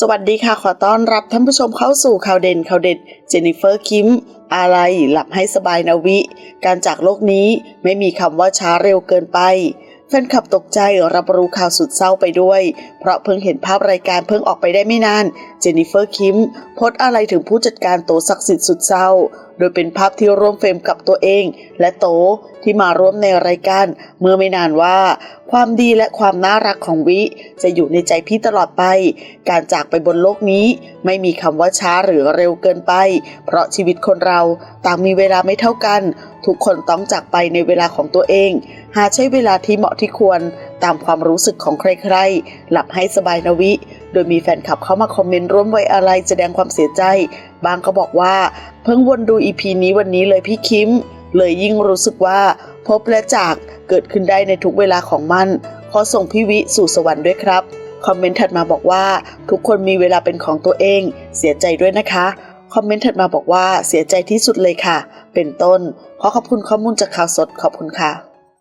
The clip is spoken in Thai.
สวัสดีค่ะ ขอต้อนรับท่านผู้ชมเข้าสู่ข่าวเด่นข่าวเด็ด เจนนิเฟอร์คิม อะไรหลับให้สบายนาวิ การจากโลกนี้ไม่มีคำว่าช้าเร็วเกินไป แฟนคลับตกใจรับรู้ข่าวสุดเศร้าไปด้วย เพราะเพิ่งเห็นภาพรายการเพิ่งออกไปได้ไม่นาน เจนนิเฟอร์คิมโพสอะไรถึงผู้จัดการโตศักดิ์สิทธิ์สุดเศร้า โดยเป็นภาพที่ร่วมเฟรมกับตัวเอง และโตที่มาร่วมในรายการ เมื่อไม่นานว่า ความดีและความน่ารักของวิ จะอยู่ในใจพี่ตลอดไป การจากไปบนโลกนี้ ไม่มีคำว่าช้าหรือเร็วเกินไป เพราะชีวิตคนเราต่างมีเวลาไม่เท่ากัน ทุกคนต้องจากไปในเวลาของตัวเอง หาใช้เวลาที่เหมาะที่ควรตามความรู้สึกของใครๆ หลับให้สบายนะวิ โดยมีแฟนคลับเข้ามาคอมเมนต์ร่วมไว้อะไรแสดงความเสียใจ บางก็บอกว่า เพิ่งวนดูอีพีนี้วันนี้เลยพี่คิม เลยยิ่งรู้สึกว่า พบและจากเกิดขึ้นได้ในทุกเวลาของมัน ขอส่งพี่วิสู่สวรรค์ด้วยครับ คอมเมนต์ถัดมาบอกว่า ทุกคนมีเวลาเป็นของตัวเอง เสียใจด้วยนะคะ คอมเมนต์ถัดมาบอกว่าเสียใจที่สุดเลยค่ะ เป็นต้น ขอขอบคุณข้อมูลจากข่าวสดขอบคุณค่ะ